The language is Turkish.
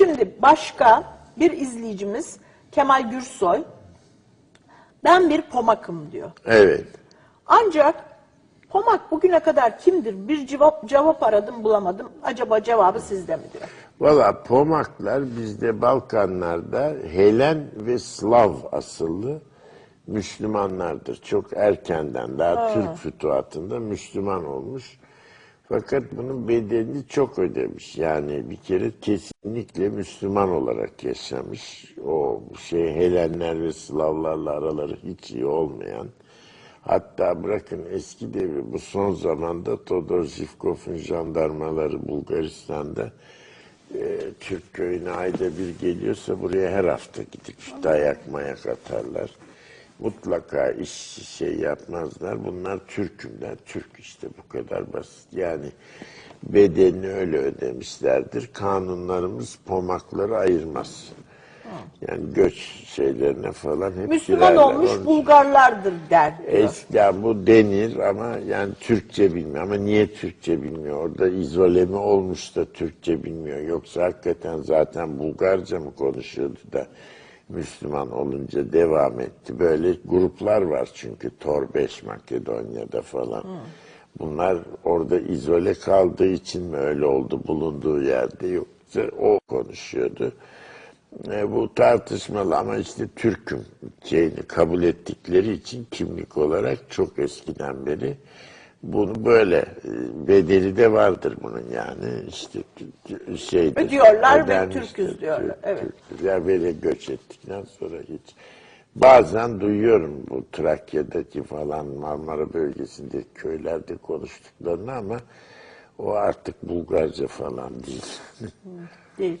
Şimdi başka bir izleyicimiz Kemal Gürsoy. Ben bir pomakım diyor. Evet. Ancak pomak bugüne kadar kimdir? Bir cevap, cevap aradım bulamadım. Acaba cevabı sizde mi diyor. Valla Pomaklar bizde Balkanlarda Helen ve Slav asıllı Müslümanlardır. Çok erkenden daha Türk fütuhatında Müslüman olmuş. Fakat bunun bedelini çok ödemiş. Yani bir kere kesinlikle Müslüman olarak yaşamış. O şey Helenler ve Slavlarla araları hiç iyi olmayan. Hatta bırakın eski devri bu son zamanda Todor Zivkov'un jandarmaları Bulgaristan'da e, Türk köyüne ayda bir geliyorsa buraya her hafta gidip dayak mayak atarlar. Mutlaka iş şey yapmazlar. Bunlar Türk'ümler. Türk işte bu kadar basit. Yani bedelini öyle ödemişlerdir. Kanunlarımız pomakları ayırmaz. Yani göç şeylerine falan hep Müslüman girerler. olmuş Onun için- Bulgarlardır der. Eskiden bu denir ama yani Türkçe bilmiyor. Ama niye Türkçe bilmiyor? Orada izole mi olmuş da Türkçe bilmiyor? Yoksa hakikaten zaten Bulgarca mı konuşuyordu da Müslüman olunca devam etti. Böyle gruplar var çünkü Tor 5 Makedonya'da falan. Bunlar orada izole kaldığı için mi öyle oldu bulunduğu yerde yoksa o konuşuyordu. E, bu tartışmalı ama işte Türk'üm şeyini kabul ettikleri için kimlik olarak çok eskiden beri bunu böyle e, bedeli de vardır bunun yani işte şeydir. Ödüyorlar ve. Türk'üz diyorlar, evet. Türk'üz. Ya böyle göç ettikten sonra hiç. Bazen duyuyorum bu Trakya'daki falan Marmara bölgesindeki köylerde konuştuklarını ama o artık Bulgarca falan değil. Değil.